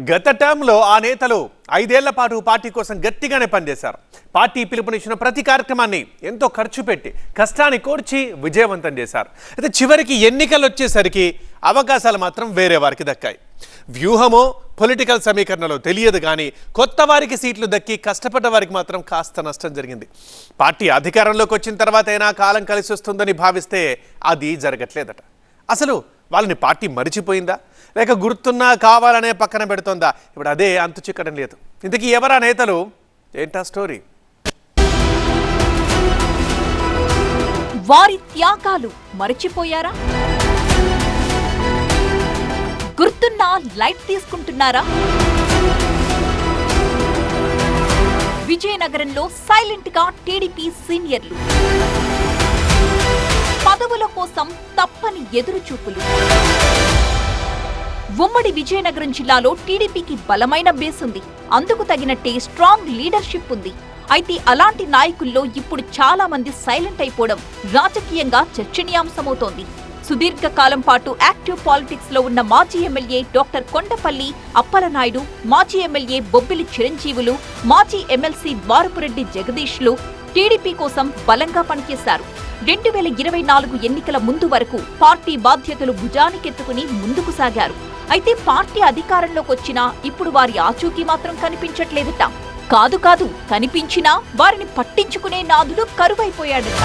గత టర్మ్లో ఆ నేతలు ఐదేళ్ళ పాటు పార్టీ కోసం గట్టిగానే పనిచేశారు. పార్టీ పిలుపునిచ్చిన ప్రతి కార్యక్రమాన్ని ఎంతో ఖర్చు పెట్టి కష్టాన్ని కోర్చి విజయవంతం చేశారు. అయితే చివరికి ఎన్నికలు వచ్చేసరికి అవకాశాలు మాత్రం వేరే వారికి దక్కాయి. వ్యూహమో పొలిటికల్ సమీకరణలో తెలియదు కానీ కొత్త వారికి సీట్లు దక్కి కష్టపడ్డ వారికి మాత్రం కాస్త నష్టం జరిగింది. పార్టీ అధికారంలోకి వచ్చిన తర్వాత అయినా కాలం కలిసి వస్తుందని భావిస్తే అది జరగట్లేదట. అసలు వాళ్ళని పార్టీ మరిచిపోయిందా? లేక గుర్తున్నా కావాలనే పక్కన పెడుతోందా? ఇప్పుడు అదే అంతు చిక్కడం లేదు. ఇంతకీ ఎవరా నేతలు? ఏంటా స్టోరీ? వారి త్యాగాలు మరిచిపోయారా? గుర్తున్నా లైట్ తీసుకుంటున్నారా? విజయనగరంలో సైలెంట్గా టీడీపీ సీనియర్లు పదవుల కోసం తప్పని ఎదురుచూపులు. ఉమ్మడి విజయనగరం జిల్లాలో టీడీపీకి బలమైన బేస్ ఉంది. అందుకు తగినట్టే స్ట్రాంగ్ లీడర్షిప్ ఉంది. అయితే అలాంటి నాయకుల్లో ఇప్పుడు చాలా మంది సైలెంట్ అయిపోవడం రాజకీయంగా చర్చనీయాంశమవుతోంది. సుదీర్ఘ కాలం పాటు యాక్టివ్ పాలిటిక్స్లో ఉన్న మాజీ ఎమ్మెల్యే డాక్టర్ కొండపల్లి అప్పలనాయుడు మాజీ ఎమ్మెల్యే బొబ్బిలి చిరంజీవులు మాజీ ఎమ్మెల్సీ ద్వారపురెడ్డి జగదీష్లు టీడీపీ కోసం బలంగా పనిచేశారు. రెండు వేల ఇరవై నాలుగు ఎన్నికల ముందు వరకు పార్టీ బాధ్యతలు భుజానికెత్తుకుని ముందుకు సాగారు. అయితే పార్టీ అధికారంలోకి వచ్చినా ఇప్పుడు వారి ఆచూకీ మాత్రం కనిపించట్లేదట. కాదు కాదు కనిపించినా వారిని పట్టించుకునే నాదుడు కరువైపోయాడట.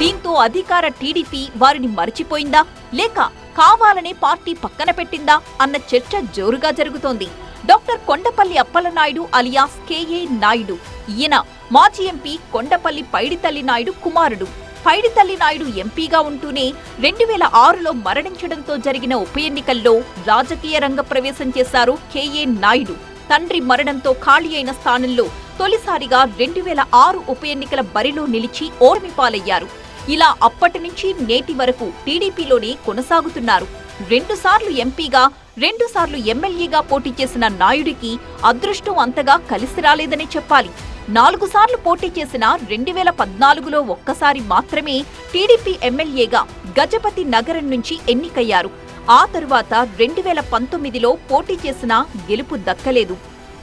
దీంతో అధికార టీడీపీ వారిని మరిచిపోయిందా? లేక కావాలనే పార్టీ పక్కన పెట్టిందా? అన్న చర్చ జోరుగా జరుగుతోంది. Doctor Kondapalli Appalanaidu alias K A Naidu. ఈయన మాజీ ఎంపీ కొండపల్లి పైడితల్లి నాయుడు కుమారుడు. పైడితల్లి నాయుడు ఎంపీగా ఉంటూనే రెండు వేల ఆరులో మరణించడంతో జరిగిన ఉప ఎన్నికల్లో రాజకీయ రంగ ప్రవేశం చేశారు కేఏ నాయుడు. తండ్రి మరణంతో ఖాళీ అయిన స్థానంలో తొలిసారిగా రెండు వేల ఆరు ఉప ఎన్నికల బరిలో నిలిచి ఓర్మి పాలయ్యారు ఇలా అప్పటి నుంచి నేటి వరకు టీడీపీలోనే కొనసాగుతున్నారు. రెండుసార్లు ఎంపీగా రెండుసార్లు ఎమ్మెల్యేగా పోటీ చేసిన నాయుడికి అదృష్టం అంతగా కలిసి రాలేదనే చెప్పాలి. నాలుగు సార్లు పోటీ చేసిన రెండు వేల పద్నాలుగులో ఒక్కసారి మాత్రమే టీడీపీ ఎమ్మెల్యేగా గజపతి నగరం నుంచి ఎన్నికయ్యారు. ఆ తరువాత రెండు వేల పంతొమ్మిదిలో పోటీ చేసినా గెలుపు దక్కలేదు.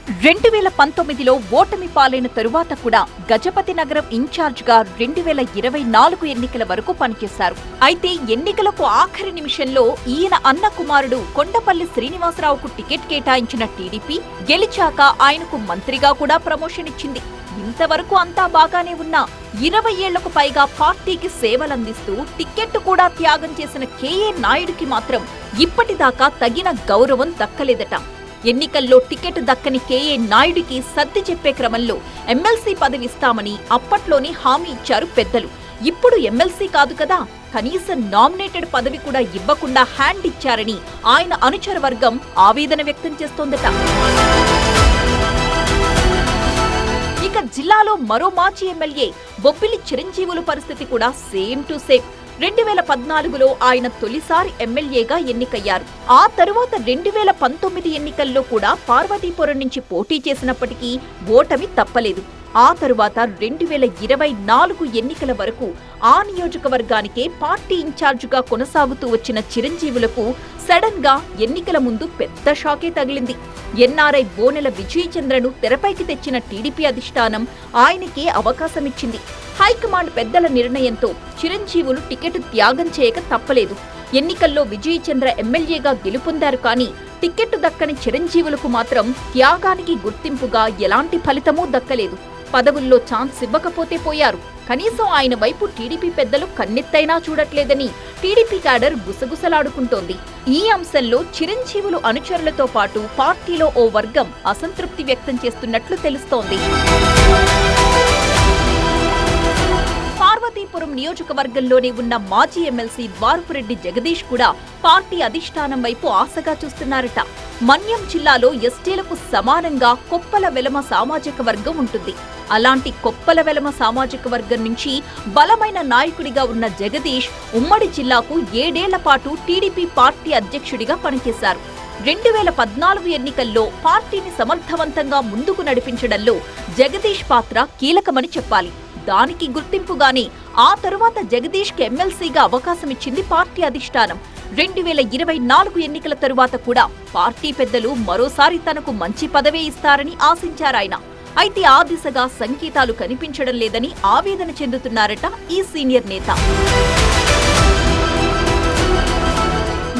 రెండు వేల పంతొమ్మిదిలో ఓటమి పాలైన తరువాత కూడా గజపతి నగరం ఇన్ఛార్జ్గా రెండు వేల ఇరవై నాలుగు ఎన్నికల వరకు పనిచేశారు. అయితే ఎన్నికలకు ఆఖరి నిమిషంలో ఈయన అన్న కుమారుడు కొండపల్లి శ్రీనివాసరావుకు టికెట్ కేటాయించిన టీడీపీ గెలిచాక ఆయనకు మంత్రిగా కూడా ప్రమోషన్ ఇచ్చింది. ఇంతవరకు అంతా బాగానే ఉన్నా ఇరవై ఏళ్ళకు పైగా పార్టీకి సేవలందిస్తూ టికెట్ కూడా త్యాగం చేసిన కేఏ నాయుడికి మాత్రం ఇప్పటిదాకా తగిన గౌరవం దక్కలేదట. ఎన్నికల్లో టికెట్ దక్కని కేఏ నాయుడికి సర్ది చెప్పే క్రమంలో ఎమ్మెల్సీ పదవి ఇస్తామని అప్పట్లోనే హామీ ఇచ్చారు పెద్దలు. ఇప్పుడు ఎమ్మెల్సీ కాదు కదా కనీసం నామినేటెడ్ పదవి కూడా ఇవ్వకుండా హ్యాండ్ ఇచ్చారని ఆయన అనుచర వర్గం ఆవేదన వ్యక్తం చేస్తోందట. ఇక జిల్లాలో మరో మాజీ ఎమ్మెల్యే బొబ్బిలి చిరంజీవుల పరిస్థితి కూడా సేమ్ టు సేమ్. రెండు వేల పద్నాలుగులో ఆయన తొలిసారి ఎమ్మెల్యేగా ఎన్నికయ్యారు. ఆ తరువాత రెండు వేల పంతొమ్మిది ఎన్నికల్లో కూడా పార్వతీపురం నుంచి పోటీ చేసినప్పటికీ ఓటమి తప్పలేదు. ఆ తరువాత రెండు వేల ఇరవై నాలుగు ఎన్నికల వరకు ఆ నియోజకవర్గానికే పార్టీ ఇన్ఛార్జిగా కొనసాగుతూ వచ్చిన చిరంజీవులకు సడన్గా ఎన్నికల ముందు పెద్ద షాకే తగిలింది. ఎన్ఆర్ఐ బోనెల విజయచంద్రను తెరపైకి తెచ్చిన టీడీపీ అధిష్టానం ఆయనకే అవకాశమిచ్చింది. హైకమాండ్ పెద్దల నిర్ణయంతో చిరంజీవులు టికెట్ త్యాగం చేయక తప్పలేదు. ఎన్నికల్లో విజయచంద్ర ఎమ్మెల్యేగా గెలుపొందారు కానీ టికెట్ దక్కని చిరంజీవులకు మాత్రం త్యాగానికి గుర్తింపుగా ఎలాంటి ఫలితమూ దక్కలేదు. పదవుల్లో ఛాన్స్ ఇవ్వకపోతే పోయారు. కనీసం ఆయన వైపు టీడీపీ పెద్దలు కన్నెత్తైనా చూడట్లేదని టీడీపీ క్యాడర్ గుసగుసలాడుకుంటోంది. ఈ అంశంలో చిరంజీవులు అనుచరులతో పాటు పార్టీలో ఓ వర్గం అసంతృప్తి వ్యక్తం చేస్తున్నట్లు తెలుస్తోంది. పార్వతీపురం నియోజకవర్గంలోనే ఉన్న మాజీ ఎమ్మెల్సీ ద్వారపురెడ్డి జగదీష్ కూడా పార్టీ అధిష్టానం వైపు ఆశగా చూస్తున్నారట. మన్యం జిల్లాలో ఎస్టీలకు సమానంగా కొప్పల వెలమ సామాజిక వర్గం ఉంటుంది. అలాంటి కొప్పల వెలమ సామాజిక వర్గం నుంచి బలమైన నాయకుడిగా ఉన్న జగదీష్ ఉమ్మడి జిల్లాకు ఏడేళ్ళ పాటు టీడీపీ పార్టీ అధ్యక్షుడిగా పనిచేశారు. రెండు వేల పద్నాలుగు ఎన్నికల్లో పార్టీని సమర్థవంతంగా ముందుకు నడిపించడంలో జగదీష్ పాత్ర కీలకమని చెప్పాలి. దానికి గుర్తింపుగానే ఆ తరువాత జగదీష్కి ఎమ్మెల్సీగా అవకాశం ఇచ్చింది పార్టీ అధిష్టానం. రెండు వేల ఇరవై నాలుగు ఎన్నికల తరువాత కూడా పార్టీ పెద్దలు మరోసారి తనకు మంచి పదవే ఇస్తారని ఆశించారాయన అయితే ఆ దిశగా సంకేతాలు కనిపించడం లేదని ఆవేదన చెందుతున్నారట ఈ సీనియర్ నేత.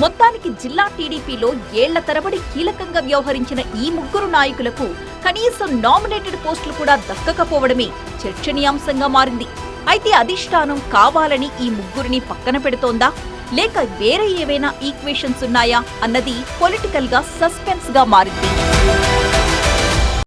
మొత్తానికి జిల్లా టీడీపీలో ఏళ్ళ తరబడి కీలకంగా వ్యవహరించిన ఈ ముగ్గురు నాయకులకు కనీసం నామినేటెడ్ పోస్టులు కూడా దక్కకపోవడమే చర్చనీయాంశంగా మారింది. అయితే అధిష్టానం కావాలని ఈ ముగ్గురిని పక్కన పెడుతోందా? లేక వేరే ఏవైనా ఈక్వేషన్స్ ఉన్నాయా? అన్నది పొలిటికల్గా సస్పెన్స్గా మారింది.